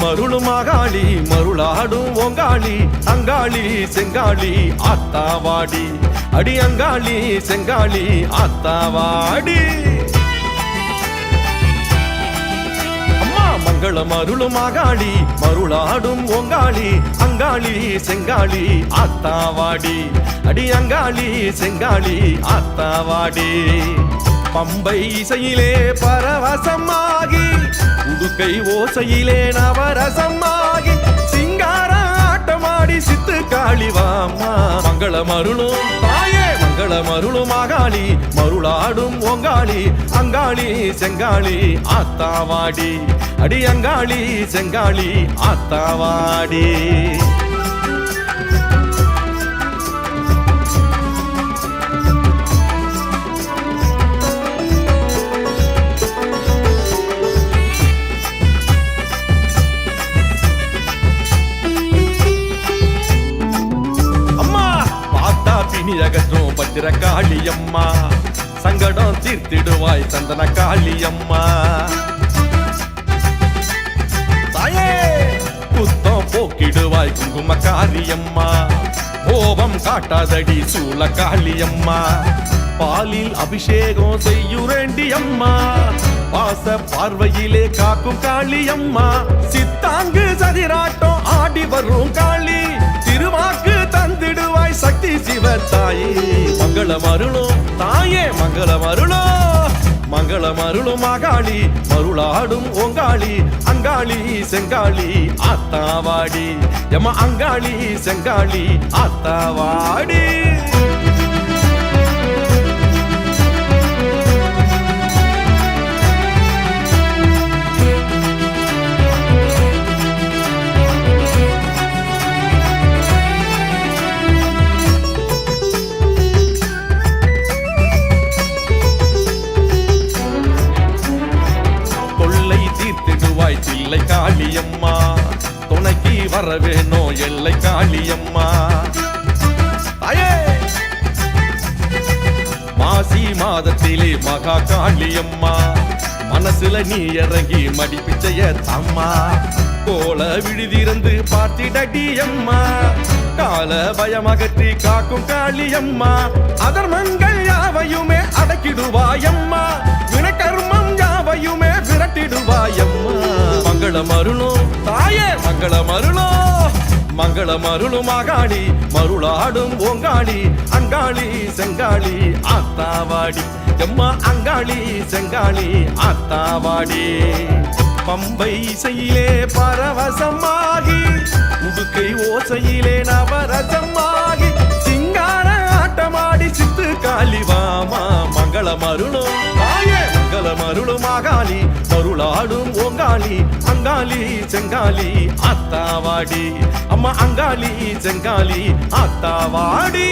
மருளும் ஆகாளி மருளாடும் ஓங்காளி அங்காளி செங்காளி ஆத்தாவாடி. அடி அங்காளி செங்காளி ஆத்தாவாடி. மங்களம் அருளும் ஆகாளி மருளாடும் ஓங்காளி அங்காளி செங்காளி ஆத்தாவாடி. அடி அங்காளி செங்காளி ஆத்தாவாடி. பம்பை இசையிலே பரவசமாகி உடுக்கை ஓசையிலே நவரசமாகி சிங்கார ஆட்டமாடி சித்து காளிவாமா மங்கள மருளும் தாயே மங்கள மருளும் ஆகாளி மருளாடும் ஓங்காளி அங்காளி செங்காளி ஆத்தாவாடி. அடி அங்காளி செங்காளி ஆத்தாவாடி. அகற்றும் காளியம்மா. சங்கடம் தீர்த்திடுவாய் சந்தன காளியம்மா. தாயே குத்தம் போக்கிடுவாய் குங்கும காளியம்மா. கோபம் காட்டாதடி சூழ காளியம்மா. பாலில் அபிஷேகம் செய்யுரேண்டி அம்மா பாச பார்வையிலே காக்கும் காளியம்மா. சித்தாங்கு சதிராட்டம் ஆடி வரும் காளி. திருவாக்கு தந்திடுவாய் சக்தி சிவ தாயே. மங்களம் அருளும் தாயே மங்களம் அருளும் மங்களம் அருளும் மகாளி மருளாடும் ஓங்காளி அங்காளி செங்காளி ஆத்தாவாடி. எம அங்காளி செங்காளி ஆத்தாவாடி. தீர்த்திடுவாய் தில்லை காளியம்மா துணைக்கு வர எல்லை காளியம்மா தாயே மாசி மாதத்திலே மகா காளியம்மா மனசுல நீ இறங்கி மடிப்பிச்சைய தம்மா. கோல விழுதிருந்து பார்த்திடடி அம்மா. கால பயமகற்றி காக்கும் காளியம்மா அதர்மங்கள் யாவையுமே அடக்கிடுவாயம்மா வினக்கர்மம் மங்களம் அருளும் தாயே! மங்களம் அருளும் மங்களம் அருளும் ஆகாளி மருளாடும் ஓங்காளி அங்காளி செங்காளி ஆத்தாவாடி. எம்மா அங்காளி செங்காளி ஆத்தாவாடி. பம்பை இசையிலே பரவசமாகி உடுக்கை ஓசையிலே நவரசமாகி சிங்கார ஆட்டமாடி சித்து காளிவாமா மங்களம் அருளும் தாயே அருளும் ஆகாளி மருளாடும் ஓங்காளி அங்காளி செங்காளி அத்தாவாடி அம்மா அங்காளி செங்காளி அத்தாவாடி